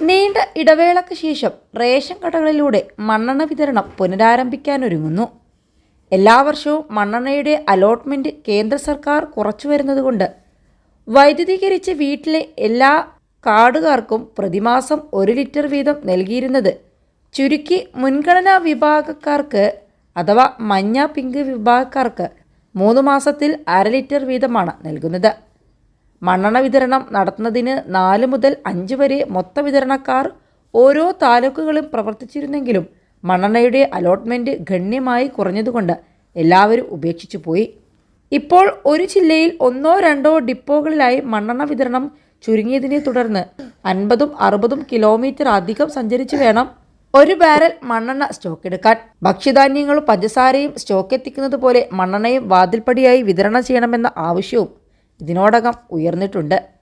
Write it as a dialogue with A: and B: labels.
A: നീണ്ട ഇടവേളയ്ക്ക് ശേഷം റേഷൻ കടകളിലൂടെ മണ്ണെണ്ണ വിതരണം പുനരാരംഭിക്കാനൊരുങ്ങുന്നു. എല്ലാ വർഷവും മണ്ണെണ്ണയുടെ അലോട്ട്മെന്റ് കേന്ദ്ര സർക്കാർ കുറച്ചു വരുന്നതുകൊണ്ട് വൈദ്യുതീകരിച്ച് വീട്ടിലെ എല്ലാ കാർഡുകാർക്കും പ്രതിമാസം ഒരു ലിറ്റർ വീതം നൽകിയിരുന്നത്. ചുരുക്കി മുൻഗണനാ വിഭാഗക്കാർക്ക് അഥവാ മഞ്ഞ പിങ്ക് വിഭാഗക്കാർക്ക് മൂന്ന് മാസത്തിൽ അര ലിറ്റർ വീതമാണ് നൽകുന്നത്. മണ്ണെണ്ണ വിതരണം നടത്തുന്നതിന് നാല് മുതൽ അഞ്ച് വരെ മൊത്ത വിതരണക്കാർ ഓരോ താലൂക്കുകളും പ്രവർത്തിച്ചിരുന്നെങ്കിലും മണ്ണെണ്ണയുടെ അലോട്ട്മെന്റ് ഗണ്യമായി കുറഞ്ഞതുകൊണ്ട് എല്ലാവരും ഉപേക്ഷിച്ചു പോയി. ഇപ്പോൾ ഒരു ജില്ലയിൽ ഒന്നോ രണ്ടോ ഡിപ്പോകളിലായി മണ്ണെണ്ണ വിതരണം ചുരുങ്ങിയതിനെ തുടർന്ന് അൻപതും അറുപതും കിലോമീറ്റർ അധികം സഞ്ചരിച്ചു വേണം ഒരു ബാരൽ മണ്ണെണ്ണ സ്റ്റോക്ക് എടുക്കാൻ. ഭക്ഷ്യധാന്യങ്ങളും പഞ്ചസാരയും സ്റ്റോക്ക് എത്തിക്കുന്നത് പോലെ മണ്ണെണ്ണയും വാതിൽപ്പടിയായി വിതരണം ചെയ്യണമെന്ന ആവശ്യവും ഇതിനോടകം ഉയർന്നിട്ടുണ്ട്.